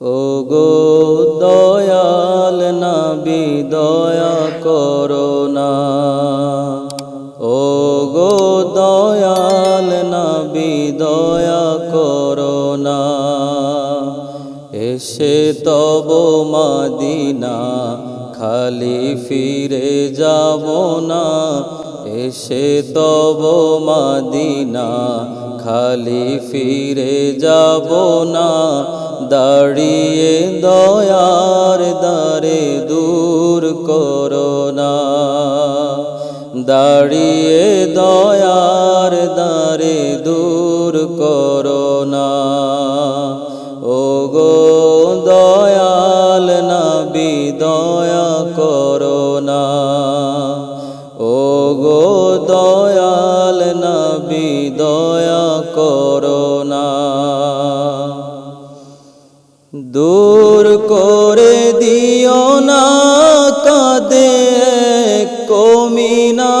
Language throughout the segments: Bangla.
ও গো তব মাদিনা, খালি ফিরে যাব না। এসে তব মাদিনা, খালি ফিরে যাব না। দাঁড়িয়ে দয়ার দারে দূর করো না। দাঁড়িয়ে দয়ার দারে দূর করো করো না। ও গো দয়াল নবী, দয়া করো না। দূর করে দিও না কাদে কমিনা।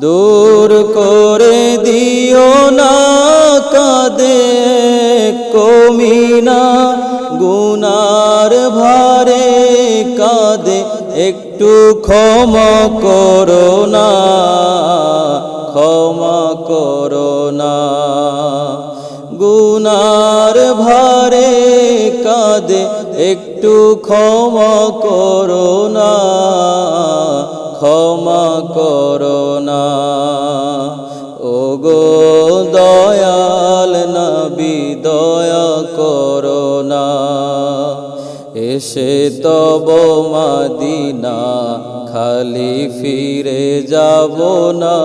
দূর করে দিও না কাদে কমিনা। গুনার একটু ক্ষমা করো না, ক্ষমা করো না। গুনার ভারে কাঁদে, একটু ক্ষমা করো না, ক্ষমা করো না। ও গো দয়াল নবী, দয়া করো না। এসে তব মাদিনা, খালি ফিরে যাব না।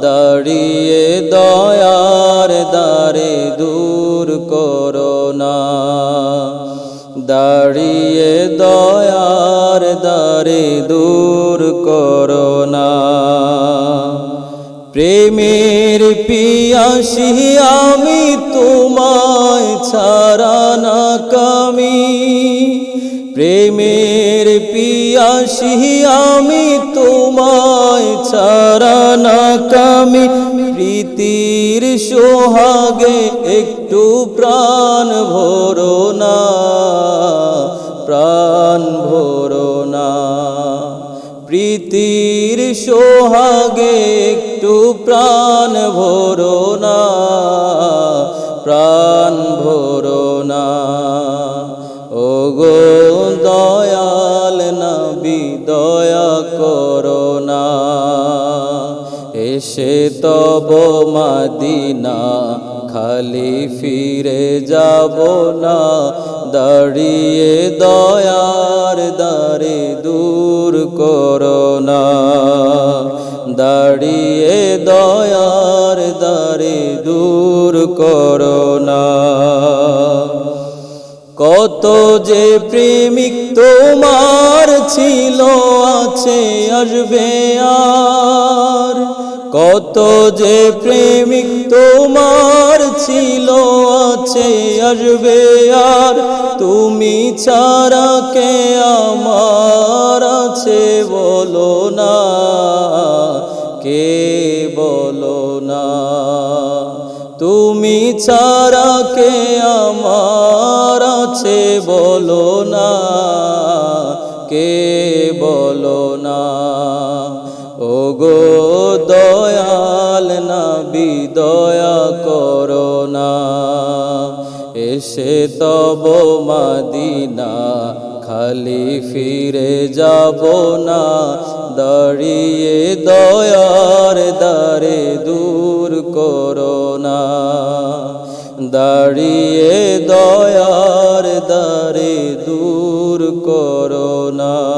দাঁড়িয়ে দয়ার দারে দূর করো না। দাঁড়িয়ে দয়ার দারে দূর করো না। প্রেমের পিয়াসি আমি তোমায় ছাড়া না কামি। প্রেমের পিয়াসি আমি তোমায় ছাড়া না কামি। প্রীতির সোহাগে একটু প্রাণ ভরো না, প্রাণ ভরো না। প্রীতির সোহাগে একটু প্রাণ ভরো না, প্রাণ ভরো করো না এসে তব মাদিনা, খালি ফিরে যাব না। দাঁড়িয়ে দয়ার দারে দূর করো না দাঁড়িয়ে দয়ার দারে দূর করো কত যে প্রেমিক তোমার ছিল, আছে আর। কত যে প্রেমিক তোমার ছিল, আছে আর। তুমি ছাড়া কে আমার আছে বলো না, কে বলো না। তুমি ছাড়া কে আমার আছে বলো না, কে বলো না? ও গো দয়াল নবী, দয়া করো না। এসে তব মাদিনা, খালি ফিরে যাব না। দাঁড়িয়ে দয়ার দারে দূর করো না দাঁড়িয়ে দয়ার দারে দূর করো না।